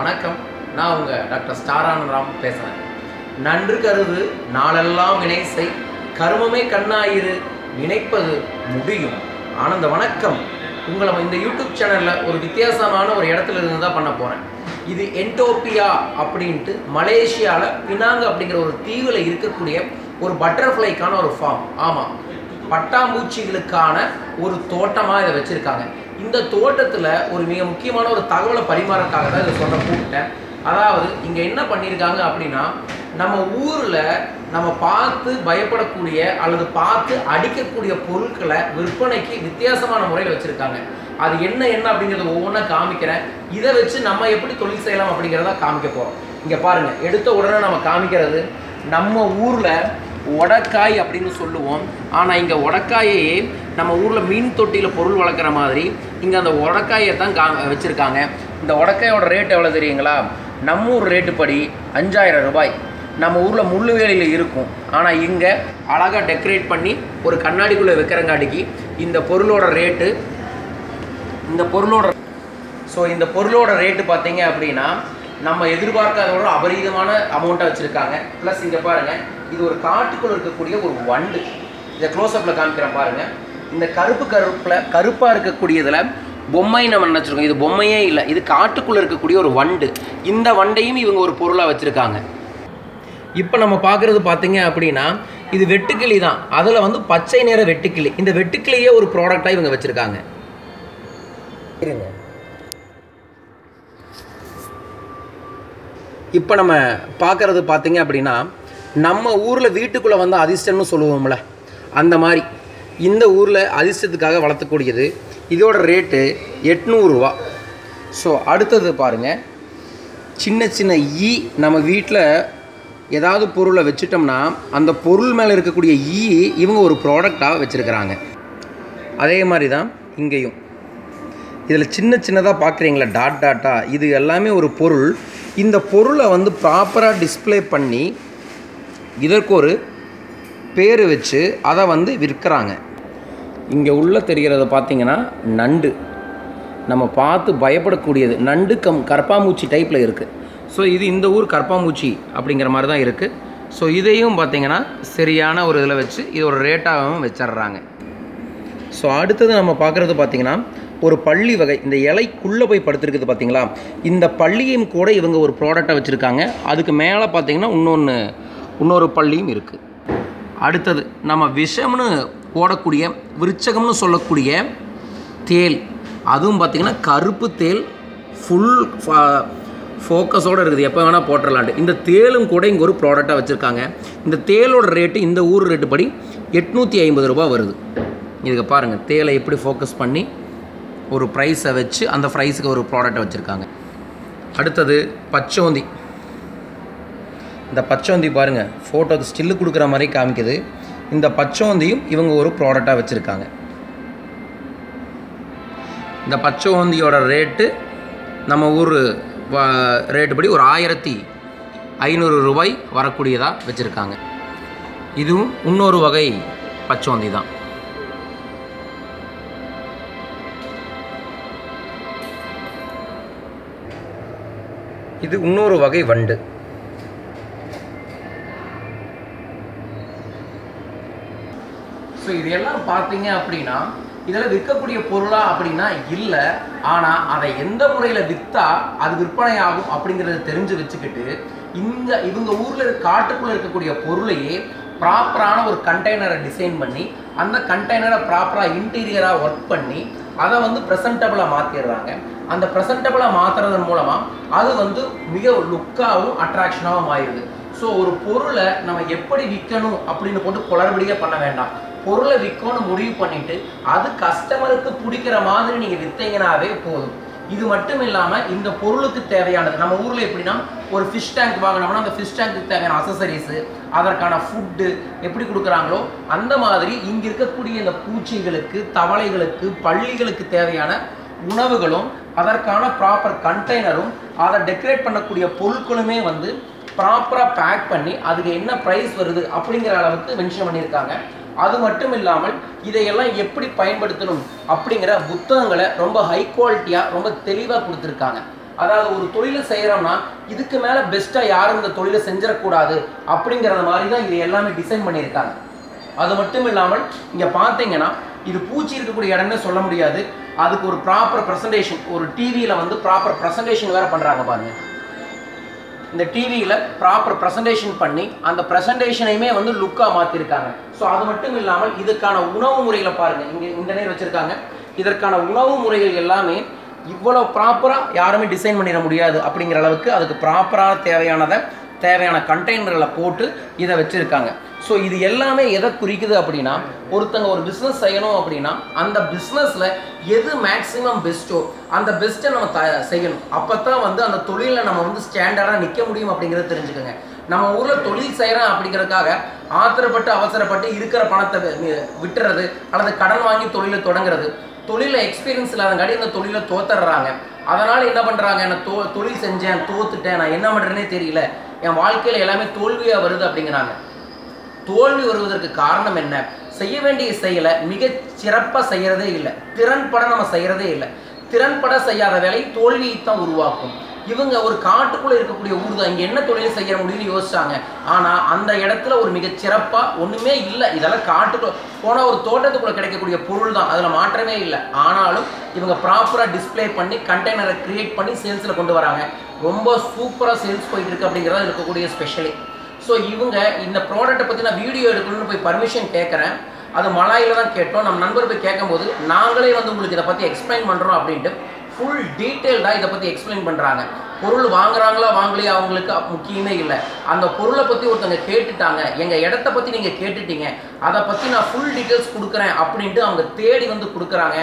வணக்கம். நான் உங்க டாக்டர் ஸ்டாரானராம் பேசுகிறேன் நன்று கருது நாளெல்லாம் வினை செய் கருமமே கண்ணாயிரு நினைப்பது முடியும். ஆனந்த வணக்கம். உங்களை இந்த யூடியூப் சேனலில் ஒரு வித்தியாசமான ஒரு இடத்துல இருந்து தான் பண்ண போகிறேன் இது என்டோப்பியா அப்படின்ட்டு மலேசியாவில் பினாங்கு அப்படிங்கிற ஒரு தீவில் இருக்கக்கூடிய ஒரு பட்டர்ஃப்ளைக்கான ஒரு ஃபார்ம். ஆமாம் பட்டாம்பூச்சிகளுக்கான ஒரு தோட்டமாக இதை வச்சுருக்காங்க. இந்த தோட்டத்தில் ஒரு மிக முக்கியமான ஒரு தகவலை பரிமாறக்காக தான் இதை சொல்ல கூப்பிட்டேன். அதாவது இங்கே என்ன பண்ணியிருக்காங்க அப்படின்னா நம்ம ஊரில் நம்ம பார்த்து பயப்படக்கூடிய அல்லது பார்த்து அடிக்கக்கூடிய பொருட்களை விற்பனைக்கு வித்தியாசமான முறையில் வச்சுருக்காங்க. அது என்ன என்ன அப்படிங்கிறத ஒவ்வொன்றா காமிக்கிறேன். இதை வச்சு நம்ம எப்படி தொழில் செய்யலாம் அப்படிங்கிறத காமிக்க போகிறோம் இங்கே பாருங்கள் எடுத்த உடனே நம்ம காமிக்கிறது நம்ம ஊரில் உடக்காய் அப்படின்னு சொல்லுவோம். ஆனால் இங்கே உடக்காயையே நம்ம ஊரில் மீன் தொட்டியில் பொருள் வளர்க்குற மாதிரி இங்கே அந்த உடக்காயை தான் கா வச்சுருக்காங்க. இந்த உடக்காயோட ரேட் எவ்வளோ தெரியுங்களா? நம்ம ஊர் ரேட்டு படி அஞ்சாயிரம் ரூபாய். நம்ம ஊரில் முள்ளுவேலியில் இருக்கும். ஆனால் இங்கே அழகாக டெக்கரேட் பண்ணி ஒரு கண்ணாடிக்குள்ளே வைக்கிறங்காட்டிக்கு இந்த பொருளோட ரேட்டு இந்த பொருளோட ஸோ இந்த பொருளோட ரேட்டு பார்த்தீங்க அப்படின்னா நம்ம எதிர்பார்க்காத அபரீதமான அமௌண்ட்டாக வச்சுருக்காங்க. ப்ளஸ் இங்கே பாருங்கள் இது ஒரு காட்டுக்குள்ள இருக்கக்கூடிய ஒரு வண்டு. இதை க்ளோஸ்அப்பில் காமிக்கிறேன் பாருங்கள் இந்த கருப்பு கருப்பில் கருப்பாக இருக்கக்கூடியதில் பொம்மை நம்ம நினச்சிருக்கோம். இது பொம்மையே இல்லை. இது காட்டுக்குள்ளே இருக்கக்கூடிய ஒரு வண்டு. இந்த வண்டையும் இவங்க ஒரு பொருளாக வச்சுருக்காங்க. இப்போ நம்ம பார்க்குறது பார்த்தீங்க அப்படின்னா இது வெட்டுக்கிளி தான். அதில் வந்து பச்சை நிற வெட்டுக்கிளி. இந்த வெட்டுக்கிளியே ஒரு ப்ராடக்டாக இவங்க வச்சுருக்காங்க. இருங்க. இப்போ நம்ம பார்க்குறது பார்த்தீங்க அப்படின்னா நம்ம ஊரில் வீட்டுக்குள்ளே வந்து அதிர்ஷ்டம்னு சொல்லுவோம்ல அந்த மாதிரி. இந்த ஊரில் அதிர்ஷ்டத்துக்காக வளர்த்தக்கூடியது இதோட ரேட்டு எட்நூறுரூவா ஸோ அடுத்தது பாருங்கள் சின்ன சின்ன ஈ நம்ம வீட்டில் ஏதாவது பொருளை வச்சுட்டோம்னா அந்த பொருள் மேலே இருக்கக்கூடிய ஈ இவங்க ஒரு ப்ராடக்டாக வச்சுருக்கிறாங்க. அதே மாதிரி தான் இங்கேயும். இதில் சின்ன சின்னதாக பார்க்குறீங்களா டாட் டாட்டா இது எல்லாமே ஒரு பொருள். இந்த பொருளை வந்து ப்ராப்பராக டிஸ்ப்ளே பண்ணி இதற்கு ஒரு பேர் வச்சு அதை வந்து விற்கிறாங்க. இங்கே உள்ளே தெரிகிறத பார்த்தீங்கன்னா நண்டு. நம்ம பார்த்து பயப்படக்கூடியது. நண்டு கம் கற்பாம்பூச்சி டைப்பில் இருக்குது ஸோ இது இந்த ஊர் கற்பாம்பூச்சி அப்படிங்கிற மாதிரி தான் இருக்குது ஸோ இதையும் பார்த்தீங்கன்னா சரியான ஒரு இதில் வச்சு இது ஒரு ரேட்டாகவும் வச்சிடுறாங்க. ஸோ அடுத்தது நம்ம பார்க்குறது பார்த்தீங்கன்னா ஒரு பள்ளி வகை. இந்த இலைக்குள்ளே போய் படுத்துருக்குது பார்த்திங்களா இந்த பள்ளியும் கூட இவங்க ஒரு ப்ராடக்டாக வச்சுருக்காங்க. அதுக்கு மேலே பார்த்தீங்கன்னா இன்னொன்று இன்னொரு பள்ளியும் இருக்குது அடுத்தது நம்ம விஷம்னு போடக்கூடிய விருச்சகம்னு சொல்லக்கூடிய தேல். அதுவும் பார்த்திங்கன்னா கருப்பு தேல் ஃபுல் ஃபோக்கஸோடு இருக்குது. எப்போ வேணால் போட்டுடலான்ட்டு இந்த தேலும் கூட இங்கே ஒரு ப்ராடக்டாக வச்சுருக்காங்க. இந்த தேலோட ரேட்டு இந்த ஊர் ரேட்டு படி எட்நூற்றி ஐம்பது ரூபா வருது. இதுக்கு பாருங்கள் தேலை எப்படி ஃபோக்கஸ் பண்ணி ஒரு ப்ரைஸை வச்சு அந்த ப்ரைஸுக்கு ஒரு ப்ராடக்டை வச்சுருக்காங்க. அடுத்தது பச்சோந்தி. இந்த பச்சோந்தி பாருங்கள் ஃபோட்டோக்கு ஸ்டில்லு கொடுக்குற மாதிரி காமிக்குது. இந்த பச்சோந்தியும் இவங்க ஒரு ப்ராடக்டாக வச்சுருக்காங்க. இந்த பச்சோந்தியோட ரேட்டு நம்ம ஊர் ரேட்டு படி ஒரு ஆயிரத்தி ஐநூறு ரூபாய் வரக்கூடியதாக வச்சுருக்காங்க. இதுவும் இன்னொரு வகை பச்சோந்தி தான். இது இன்னொரு வகை வண்டு. ஸோ இதெல்லாம் பார்த்தீங்க அப்படின்னா இதில் விற்கக்கூடிய பொருளா அப்படின்னா இல்லை. ஆனால் அதை எந்த முறையில் விற்றா அது விற்பனை ஆகும் அப்படிங்கிறத தெரிஞ்சு வச்சுக்கிட்டு இந்த இவங்க ஊரில் காட்டுக்குள்ளே இருக்கக்கூடிய பொருளையே ப்ராப்பரான ஒரு கண்டெய்னரை டிசைன் பண்ணி அந்த கண்டெய்னரை ப்ராப்பராக இன்டீரியராக ஒர்க் பண்ணி அதை வந்து ப்ரெசன்டபுளாக மாற்றிடுறாங்க அந்த ப்ரெசன்டபுளாக மாற்றுறதன் மூலமாக அது வந்து மிக லுக்காகவும் அட்ராக்ஷனாகவும் ஆயிடுது. ஸோ ஒரு பொருளை நம்ம எப்படி விற்கணும் அப்படின்னு போட்டு குளறுபடியாக பண்ண வேண்டாம். பொருளை விற்கணும்னு முடிவு பண்ணிட்டு அது கஸ்டமருக்கு பிடிக்கிற மாதிரி நீங்கள் விற்றீங்கனாவே போதும். இது மட்டும் இல்லாமல் இந்த பொருளுக்கு தேவையானது நம்ம ஊரில் எப்படின்னா ஒரு ஃபிஷ் டேங்க் வாங்கினோம்னா அந்த ஃபிஷ் டேங்க்கு தேவையான அசசரிஸு அதற்கான ஃபுட்டு எப்படி கொடுக்குறாங்களோ அந்த மாதிரி இங்கே இருக்கக்கூடிய இந்த பூச்சிகளுக்கு தவளைகளுக்கு பள்ளிகளுக்கு தேவையான உணவுகளும் அதற்கான ப்ராப்பர் கண்டெய்னரும் அதை டெக்கரேட் பண்ணக்கூடிய பொருட்களுமே வந்து ப்ராப்பராக பேக் பண்ணி அதுக்கு என்ன ப்ரைஸ் வருது அப்படிங்கிற அளவுக்கு மென்ஷன் பண்ணியிருக்காங்க. அது மட்டும் இல்லாமல் இதையெல்லாம் எப்படி பயன்படுத்தணும் அப்படிங்கிற புத்தகங்களை ரொம்ப ஹை குவாலிட்டியாக ரொம்ப தெளிவாக கொடுத்துருக்காங்க. அதாவது ஒரு தொழிலை செய்கிறோம்னா இதுக்கு மேலே பெஸ்ட்டாக யாரும் இந்த தொழிலை செஞ்சிடக்கூடாது அப்படிங்கிற மாதிரி தான் இது எல்லாமே டிசைன் பண்ணியிருக்காங்க. அது மட்டும் இல்லாமல் இங்கே பார்த்தீங்கன்னா இது பூச்சி இருக்கக்கூடிய இடம்னு சொல்ல முடியாது. அதுக்கு ஒரு ப்ராப்பர் ப்ரெசன்டேஷன் ஒரு டிவியில் வந்து ப்ராப்பர் ப்ரெசன்டேஷன் வேறு பண்ணுறாங்க பாருங்க. இந்த டிவியில் ப்ராப்பர் ப்ரெசன்டேஷன் பண்ணி அந்த ப்ரெசன்டேஷனையுமே வந்து லுக்காக மாற்றிருக்காங்க ஸோ அது மட்டும் இல்லாமல் இதுக்கான உணவு முறைகளை பாருங்கள் இங்கே இந்த நேரம் வச்சுருக்காங்க. இதற்கான உணவு முறைகள் எல்லாமே இவ்வளோ ப்ராப்பராக யாருமே டிசைன் பண்ணிட முடியாது அப்படிங்கிற அளவுக்கு அதுக்கு ப்ராப்பராக தேவையானதை தேவையான கண்டெய்னர்களை போட்டு இதை வச்சுருக்காங்க. ஸோ இது எல்லாமே எதை குறிக்குது அப்படின்னா ஒருத்தங்க ஒரு பிஸ்னஸ் செய்யணும் அப்படின்னா அந்த பிஸ்னஸில் எது மேக்ஸிமம் பெஸ்ட்டோ அந்த பெஸ்ட்டை நம்ம த செய்யணும். அப்போ தான் வந்து அந்த தொழிலில் நம்ம வந்து ஸ்டாண்டர்டாக நிற்க முடியும் அப்படிங்கிறத தெரிஞ்சுக்கோங்க. நம்ம ஊரில் தொழில் செய்கிறேன் அப்படிங்கிறதுக்காக ஆத்திரப்பட்டு அவசரப்பட்டு இருக்கிற பணத்தை விட்டுறது அல்லது கடன் வாங்கி தொழிலை தொடங்குறது. தொழிலில் எக்ஸ்பீரியன்ஸ் இல்லாதங்காடி இந்த தொழிலை தோத்துடுறாங்க. அதனால் என்ன பண்ணுறாங்க நான் தோ தொழில் செஞ்சேன் தோத்துட்டேன் நான் என்ன பண்ணுறேனே தெரியல. என் வாழ்க்கையில் எல்லாமே தோல்வியாக வருது அப்படிங்கிறாங்க. தோல்வி வருவதற்கு காரணம் என்ன? செய்ய வேண்டிய செயலை மிக சிறப்பாக செய்கிறதே இல்லை. திறன்பட நம்ம செய்கிறதே இல்லை. திறன்பட செய்யாத வேலை தோல்வியை தான் உருவாக்கும். இவங்க ஒரு காட்டுக்குள்ளே இருக்கக்கூடிய ஊர் தான். இங்கே என்ன தொழில் செய்ய முடியும்னு யோசிச்சாங்க. ஆனால் அந்த இடத்துல ஒரு மிக சிறப்பாக ஒன்றுமே இல்லை. இதெல்லாம் காட்டுக்குள்ள போனால் ஒரு தோட்டத்துக்குள்ளே கிடைக்கக்கூடிய பொருள் தான். அதில் மாற்றமே இல்லை. ஆனாலும் இவங்க ப்ராப்பராக டிஸ்ப்ளே பண்ணி கண்டெய்னரை கிரியேட் பண்ணி சேல்ஸில் கொண்டு வராங்க. ரொம்ப சூப்பராக சேல்ஸ் போயிட்டு இருக்கு அப்படிங்கிறது இருக்கக்கூடிய ஸ்பெஷலி ஸோ இவங்க இந்த ப்ராடக்ட்டை பற்றி நான் வீடியோ எடுக்கணும்னு போய் பர்மிஷன் கேட்குறேன் அது மலாயில் தான் கேட்டோம். நம்ம நண்பர் போய் கேட்கும்போது நாங்களே வந்து உங்களுக்கு இதை பற்றி எக்ஸ்பிளைன் பண்ணுறோம் அப்படின்ட்டு ஃபுல் டீட்டெயில்டாக இதை பற்றி எக்ஸ்பிளைன் பண்ணுறாங்க பொருள் வாங்குறாங்களா வாங்கலையா அவங்களுக்கு முக்கியமே இல்லை. அந்த பொருளை பற்றி ஒருத்தங்க கேட்டுட்டாங்க. எங்கள் இடத்த பற்றி நீங்கள் கேட்டுட்டீங்க. அதை பற்றி நான் ஃபுல் டீட்டெயில்ஸ் கொடுக்குறேன் அப்படின்ட்டு அவங்க தேடி வந்து கொடுக்குறாங்க.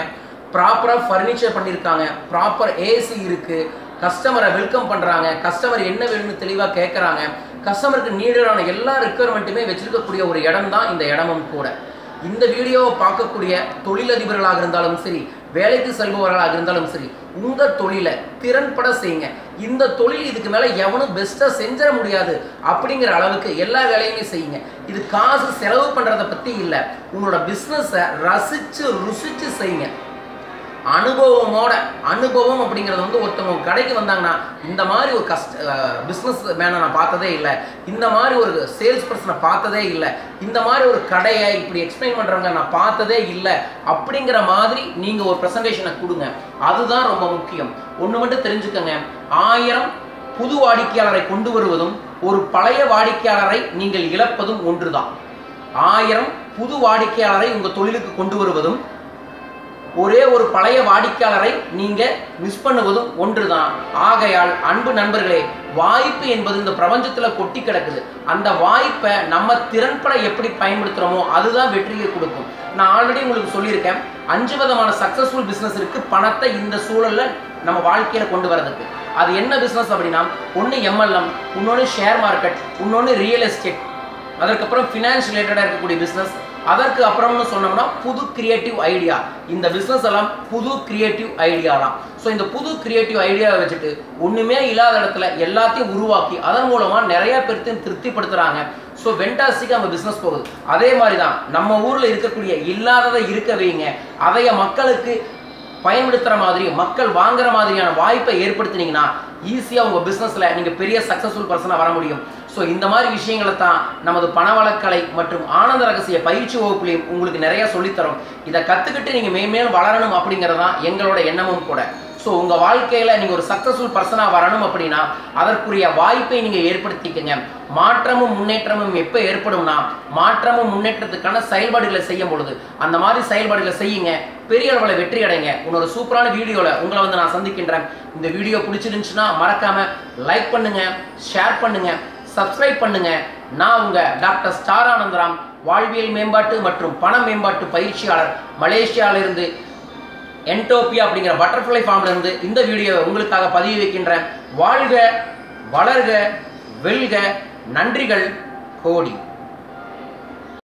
ப்ராப்பராக ஃபர்னிச்சர் பண்ணியிருக்காங்க. ப்ராப்பர் ஏசி இருக்குது கஸ்டமரை வெல்கம் பண்ணுறாங்க கஸ்டமர் என்ன வேணும்னு தெளிவாக கேட்குறாங்க கஸ்டமருக்கு நீடடான எல்லா ரெக்குயர்மெண்ட்டுமே வச்சுருக்கக்கூடிய ஒரு இடம் தான் இந்த இடமும் கூட. இந்த வீடியோவை பார்க்கக்கூடிய தொழிலதிபர்களாக இருந்தாலும் சரி வேலைக்கு செல்பவர்களாக இருந்தாலும் சரி உங்கள் தொழிலை திறன்பட செய்யுங்க. இந்த தொழில் இதுக்கு மேலே எவனும் பெஸ்ட்டாக செஞ்சிட முடியாது அப்படிங்கிற அளவுக்கு எல்லா வேலையுமே செய்யுங்க. இது காசு செலவு பண்ணுறதை பற்றி இல்லை. உங்களோட பிஸ்னஸை ரசித்து ருசித்து செய்யுங்க. அனுபவமோட அனுபவம் அப்படிங்கிறது வந்து ஒருத்தவங்க கடைக்கு வந்தாங்கன்னா இந்த மாதிரி ஒரு கஸ்ட பிஸ்னஸ் மேனை நான் பார்த்ததே இல்லை. இந்த மாதிரி ஒரு சேல்ஸ் பர்சனை பார்த்ததே இல்லை. இந்த மாதிரி ஒரு கடையை இப்படி எக்ஸ்பிளைன் பண்ணுறவங்க நான் பார்த்ததே இல்லை. அப்படிங்கிற மாதிரி நீங்கள் ஒரு ப்ரெசன்டேஷனை கொடுங்க. அதுதான் ரொம்ப முக்கியம். ஒன்று மட்டும் தெரிஞ்சுக்கோங்க. ஆயிரம் புது வாடிக்கையாளரை கொண்டு வருவதும் ஒரு பழைய வாடிக்கையாளரை நீங்கள் இழப்பதும் ஒன்றுதான். ஆயிரம் புது வாடிக்கையாளரை உங்கள் தொழிலுக்கு கொண்டு வருவதும் ஒரே ஒரு பழைய வாடிக்கையாளரை நீங்க மிஸ் பண்ணுவதும் ஒன்றுதான். ஆகையால் அன்பு நண்பர்களே வாய்ப்பு என்பது இந்த பிரபஞ்சத்துல கொட்டி கிடக்குது. அந்த வாய்ப்பை நம்ம திறன்பட எப்படி பயன்படுத்துறோமோ அதுதான் வெற்றியை கொடுக்கும். நான் ஆல்ரெடி உங்களுக்கு சொல்லியிருக்கேன் அஞ்சு விதமான சக்சஸ்ஃபுல் பிசினஸ் இருக்கு. பணத்தை இந்த சூழல்ல நம்ம வாழ்க்கையில கொண்டு வரதுக்கு அது என்ன பிசினஸ் அப்படின்னா ஒன்று எம்எல்எம் இன்னொன்று ஷேர் மார்க்கெட் இன்னொன்று ரியல் எஸ்டேட் அதற்கப்புறம் ஃபினான்ஸ் ரிலேட்டடாக இருக்கக்கூடிய பிஸ்னஸ் அதற்கு அப்புறம்னு சொன்னோம்னா புது கிரியேட்டிவ் ஐடியா இந்த பிஸ்னஸ் எல்லாம் புது கிரியேட்டிவ் ஐடியா தான். ஸோ இந்த புது கிரியேட்டிவ் ஐடியாவை வச்சுட்டு ஒன்றுமே இல்லாத இடத்துல எல்லாத்தையும் உருவாக்கி அதன் மூலமாக நிறைய பேர்த்தையும் திருப்திப்படுத்துகிறாங்க ஸோ வெண்டாசிக்கு அவங்க பிஸ்னஸ் போகுது. அதே மாதிரி தான் நம்ம ஊரில் இருக்கக்கூடிய இல்லாததை இருக்க வைங்க. அதைய மக்களுக்கு பயன்படுத்துகிற மாதிரி மக்கள் வாங்குற மாதிரியான வாய்ப்பை ஏற்படுத்தினீங்கன்னா ஈஸியாக உங்கள் பிஸ்னஸில் நீங்கள் பெரிய சக்ஸஸ்ஃபுல் பர்சனாக வர முடியும். ஸோ இந்த மாதிரி விஷயங்களை தான் நமது பணவளக்கலை மற்றும் ஆனந்த ரகசிய பயிற்சி வகுப்புலையும் உங்களுக்கு நிறைய சொல்லித்தரும். இதை கற்றுக்கிட்டு நீங்கள் மேன்மேலும் வளரணும் அப்படிங்கிறது தான் எங்களோட எண்ணமும் கூட. ஸோ உங்கள் வாழ்க்கையில் நீங்கள் ஒரு சக்ஸஸ்ஃபுல் பர்சனாக வரணும் அப்படின்னா அதற்குரிய வாய்ப்பை நீங்கள் ஏற்படுத்திக்கங்க. மாற்றமும் முன்னேற்றமும் எப்போ ஏற்படும்னா மாற்றமும் முன்னேற்றத்துக்கான செயல்பாடுகளை செய்யும் பொழுது. அந்த மாதிரி செயல்பாடுகளை செய்யுங்க. பெரிய அளவில் வெற்றி அடைங்க. உன்னோட சூப்பரான வீடியோவில் உங்களை வந்து நான் சந்திக்கின்றேன். இந்த வீடியோ பிடிச்சிருந்துச்சுன்னா மறக்காமல் லைக் பண்ணுங்கள் ஷேர் பண்ணுங்கள் சப்ஸ்கிரைப் பண்ணுங்க. நான் உங்க டாக்டர் ஸ்டார் ஆனந்தராம் வாழ்வியல் மேம்பாட்டு மற்றும் பண மேம்பாட்டு பயிற்சியாளர் மலேசியாவிலிருந்து என்டோப்பியா அப்படிங்கிற பட்டர்ஃப்ளை ஃபார்ம்ல இருந்து இந்த வீடியோவை உங்களுக்காக பதிவு வைக்கின்றேன் வாழ்க வளர்க வெல்க நன்றிகள் கோடி.